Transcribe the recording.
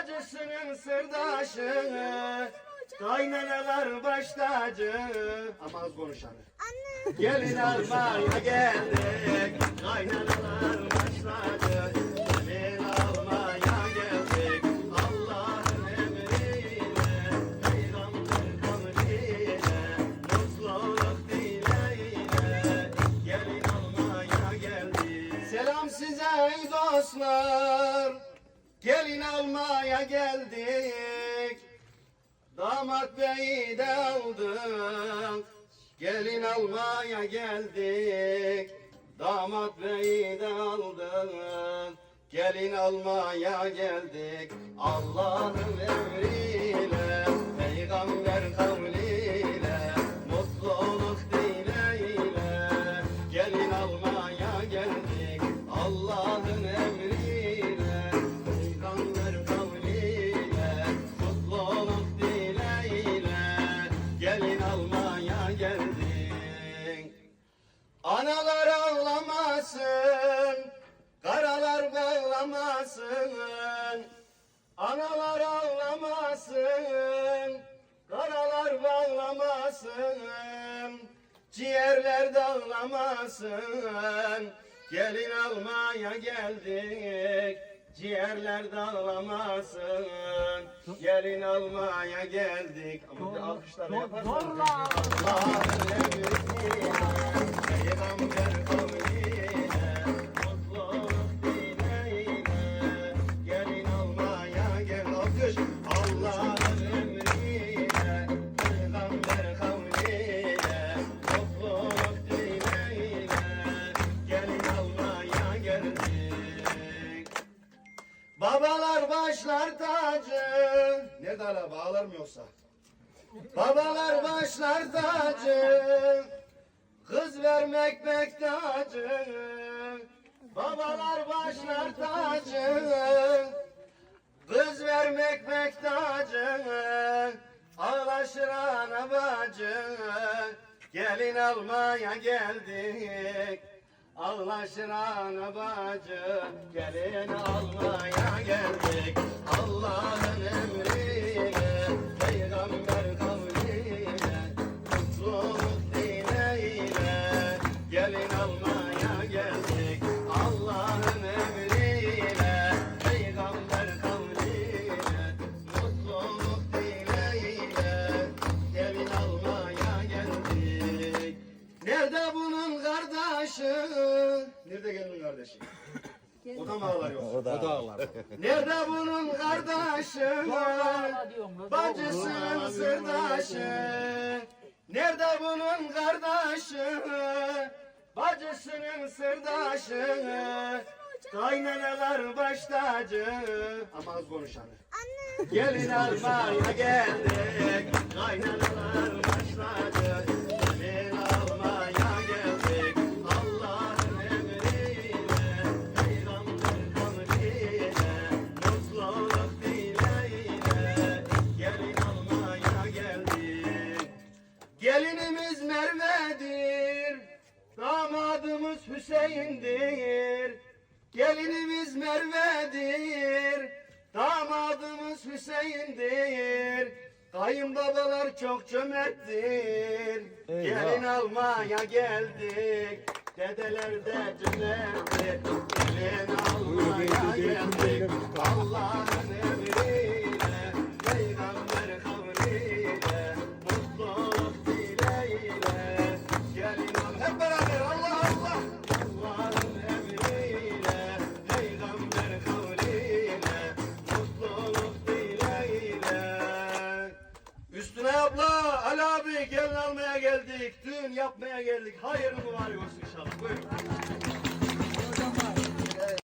Bacısının sırdaşı. Kaynaneler baş tacı Ama az konuşanı Gelin almaya geldik. Kaynaneler baş Gelin almaya geldik. Damat beyi de aldık Gelin almaya geldik. Damat beyi de aldık Gelin almaya geldik. Allah'ın emriyle Analar ağlamasın Karalar bağlamasın. Analar ağlamasın Karalar bağlamasın. Ciğerler dağlamasın Gelin almaya geldik. Ciğerler dağlamasın Gelin almaya geldik. Ama bir alkışlar yaparsanız. Allah'ın emriyle başlar tacı. Nerede hala bağlar mı yoksa? Babalar başlar tacı. Kız vermek pek tacı. Babalar başlar tacı. Kız vermek pek tacı. Ağlaşır ana bacı Gelin almaya geldik. Ağlaşır ana bacı Gelin almaya geldik Gelin Nerede bunun kardeşi? O da mı ağlar yoksa? O da ağlar. Nerede bunun kardeşi? Bacısının sırdaşı. Nerede bunun kardeşi? Bacısının sırdaşı. Kaynaneler baş tacı. Ama az konuşanı. Gelin almaya geldik. Kaynaneler baş Damadımız Hüseyin'dir. Gelinimiz Merve'dir. Damadımız Hüseyin'dir. Kayınbabalar çok cömerttir. Gelin almaya geldik. Dedeler de cömerttir. Gelin almaya geldik. Allah'ın emriyle. Abla, Ali abi gelin almaya geldik. Düğün yapmaya geldik. Hayırlı mübarek olsun inşallah. Buyurun.